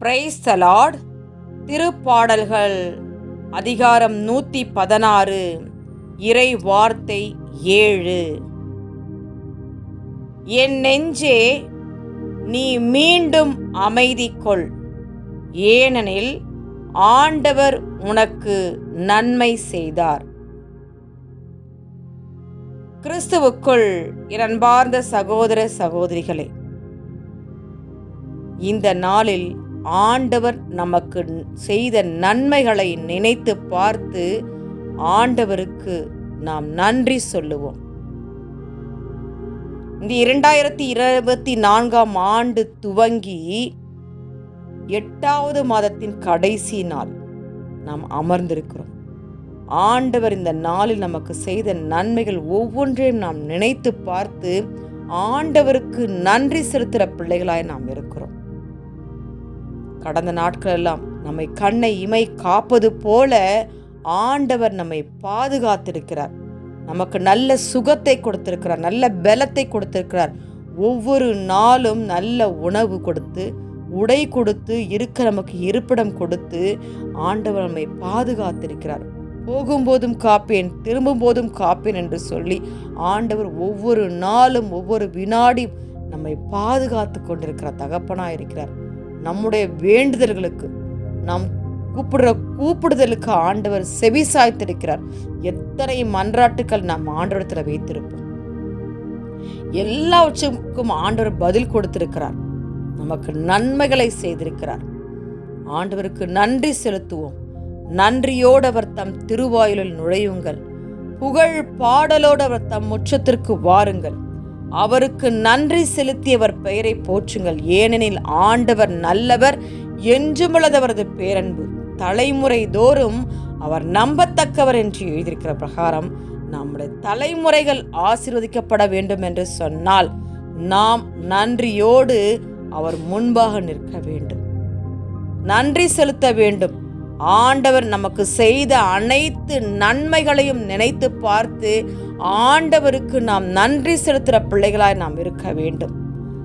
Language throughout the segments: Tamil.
பிரைஸ்தலாட் திருப்பாடல்கள் அதிகாரம் நூற்றி பதினாறு. இறை வார்த்தை ஏழு. என் நெஞ்சே நீ மீண்டும் அமைதி கொள் ஏனெனில் ஆண்டவர் உனக்கு நன்மை செய்தார். கிறிஸ்துவுக்குள் இரண்பார்ந்த சகோதர சகோதரிகளே இந்த நாளில் ஆண்டவர் நமக்கு செய்த நன்மைகளை நினைத்து பார்த்து ஆண்டவருக்கு நாம் நன்றி சொல்லுவோம். இந்த இரண்டாயிரத்தி இருபத்தி நான்காம் ஆண்டு துவங்கி எட்டாவது மாதத்தின் கடைசி நாள் நாம் அமர்ந்திருக்கிறோம். ஆண்டவர் இந்த நாளில் நமக்கு செய்த நன்மைகள் ஒவ்வொன்றையும் நாம் நினைத்து பார்த்து ஆண்டவருக்கு நன்றி செலுத்துகிற பிள்ளைகளாய் நாம் இருக்கிறோம். கடந்த நாட்கள் எல்லாம் நம்மை கண்ணை இமை காப்பது போல ஆண்டவர் நம்மை பாதுகாத்திருக்கிறார். நமக்கு நல்ல சுகத்தை கொடுத்திருக்கிறார் நல்ல பலத்தை கொடுத்திருக்கிறார். ஒவ்வொரு நாளும் நல்ல உணவு கொடுத்து உடை கொடுத்து இருக்க நமக்கு இருப்பிடம் கொடுத்து ஆண்டவர் நம்மை பாதுகாத்திருக்கிறார். போகும்போதும் காப்பேன் திரும்பும் போதும் காப்பேன் என்று சொல்லி ஆண்டவர் ஒவ்வொரு நாளும் ஒவ்வொரு வினாடி நம்மை பாதுகாத்து கொண்டிருக்கிற தகப்பனாக இருக்கிறார் நம்முடைய வேண்டுதல்களுக்கு நாம் கூப்பிடுற கூப்பிடுதலுக்கு ஆண்டவர் செவி சாய்த்திருக்கிறார் எத்தனை மன்றாட்டுக்கள் நாம் ஆண்டவரத்தில் வைத்திருப்போம். எல்லாவற்றுக்கும் ஆண்டவர் பதில் கொடுத்திருக்கிறார். நமக்கு நன்மைகளை செய்திருக்கிறார். ஆண்டவருக்கு நன்றி செலுத்துவோம். நன்றியோடு அவர் தம் திருவாயிலில் நுழையுங்கள். புகழ் பாடலோடு அவர் தம் முற்றத்திற்கு வாருங்கள். அவருக்கு நன்றி செலுத்தியவர் பெயரை போற்றுங்கள். ஏனெனில் ஆண்டவர் நல்லவர் என்றுமுள்ளதவரது பேரன்பு. தலைமுறை தோறும் அவர் நம்பத்தக்கவர் என்று எழுதியிருக்கிற பிரகாரம் நம்முடைய தலைமுறைகள் ஆசீர்வதிக்கப்பட வேண்டும் என்று சொன்னால் நாம் நன்றியோடு அவர் முன்பாக நிற்க வேண்டும். நன்றி செலுத்த வேண்டும். ஆண்டவர் நமக்கு செய்த அனைத்து நன்மைகளையும் நினைத்து பார்த்து ஆண்டவருக்கு நாம் நன்றி செலுத்துகிற பிள்ளைகளாய் நாம் இருக்க வேண்டும்.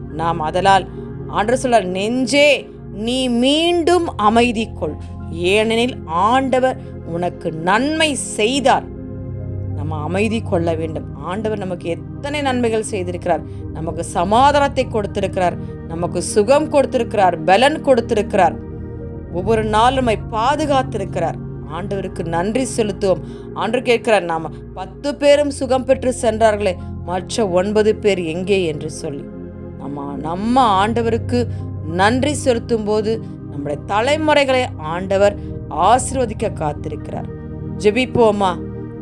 நாம் அதனால் ஆண்டு சொல்ல நெஞ்சே நீ மீண்டும் அமைதி கொள். ஏனெனில் ஆண்டவர் உனக்கு நன்மை செய்தார். நம்ம அமைதி கொள்ள வேண்டும். ஆண்டவர் நமக்கு எத்தனை நன்மைகள் செய்திருக்கிறார். நமக்கு சமாதானத்தை கொடுத்திருக்கிறார். நமக்கு சுகம் கொடுத்திருக்கிறார். பலன் கொடுத்திருக்கிறார். ஒவ்வொரு நாளும் பாதுகாத்திருக்கிறார். ஆண்டவருக்கு நன்றி செலுத்துவோம். ஆண்டு கேட்கிறார் நாம் பத்து பேரும் சுகம் பெற்று சென்றார்களே மற்ற ஒன்பது பேர் எங்கே? என்று சொல்லி. நம்ம நம்ம ஆண்டவருக்கு நன்றி செலுத்தும் போது நம்முடைய தலைமுறைகளை ஆண்டவர் ஆசிர்வதிக்க காத்திருக்கிறார். ஜெபிப்போமா?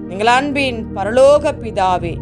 எங்கள் அன்பின் பரலோக பிதாவே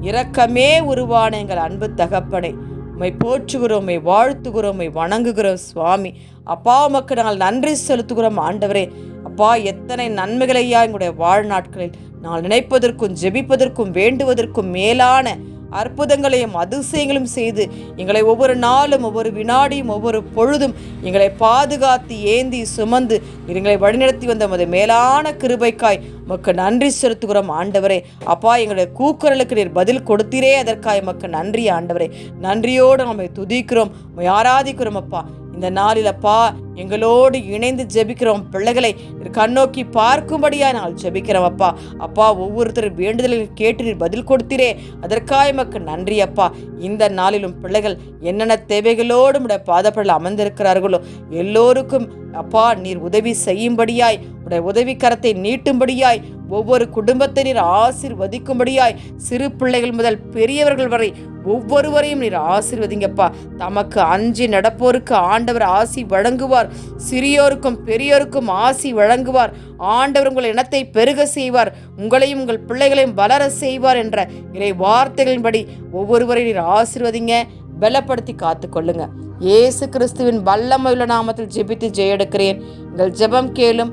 இரக்கமே உருவான எங்கள் அன்பு தகப்பனை உம்மை போற்றுகிறோம் உம்மை வாழ்த்துகிறோம் உம்மை வணங்குகிறோம் சுவாமி. அப்பா உமக்கு நாங்கள் நன்றி செலுத்துகிறோம் ஆண்டவரே. அப்பா எத்தனை நன்மைகளையா எங்களுடைய வாழ்நாட்களில் நாங்கள் நினைப்பதற்கும் ஜெபிப்பதற்கும் வேண்டுவதற்கும் மேலான அற்புதங்களையும் அதிசயங்களும் செய்து எங்களை ஒவ்வொரு நாளும் ஒவ்வொரு வினாடியும் ஒவ்வொரு பொழுதும் எங்களை பாதுகாத்து ஏந்தி சுமந்து எங்களை வழிநடத்தி வந்த மது மேலான கிருபைக்காய் உமக்கு நன்றி செலுத்துகிறோம் ஆண்டவரே. அப்பா எங்களுடைய கூக்குரலுக்கு நீர் பதில் கொடுத்தீரே அதற்காய் உமக்கு நன்றி ஆண்டவரே. நன்றியோடு நம்மை துதிக்கிறோம் ஆராதிக்கிறோம் அப்பா. இந்த நாளில் அப்பா எங்களோடு இணைந்து ஜெபிக்கிறோம் பிள்ளைகளை. கண்ணோக்கி பார்க்கும்படியா நாங்கள் ஜெபிக்கிறோம் அப்பா. அப்பா ஒவ்வொருத்தர் வேண்டுதலையும் கேட்டு நீர் பதில் கொடுத்தீரே. அதற்காக எமக்கு நன்றி அப்பா. இந்த நாளிலும் பிள்ளைகள் என்னென்ன தேவைகளோடு உடைய பாதப்படல் அமர்ந்திருக்கிறார்களோ எல்லோருக்கும் அப்பா நீர் உதவி செய்யும்படியாய் உடைய உதவி கரத்தை நீட்டும்படியாய் ஒவ்வொரு குடும்பத்தை நீர் ஆசிர்வதிக்கும்படியாய் சிறு பிள்ளைகள் முதல் பெரியவர்கள் வரை ஒவ்வொருவரையும் நீர் ஆசிர்வதிங்கப்பா. தமக்கு அஞ்சு நடப்போருக்கு ஆண்டவர் ஆசி வழங்குவார். சிறியோருக்கும் பெரியோருக்கும் ஆசி வழங்குவார். ஆண்டவர் உங்கள் இனத்தை பெருக செய்வார். உங்களையும் உங்கள் பிள்ளைகளையும் வளர செய்வார் என்ற இறை வார்த்தைகளின்படி ஒவ்வொருவரையும் நீர் ஆசிர்வதிங்க. பலப்படுத்தி காத்துக்கொள்ளுங்க. இயேசு கிறிஸ்துவின் வல்லமையுள்ள நாமத்தில் ஜெபித்து ஜெயெடுக்கிறேன். எங்கள் ஜெபம் கேளும்.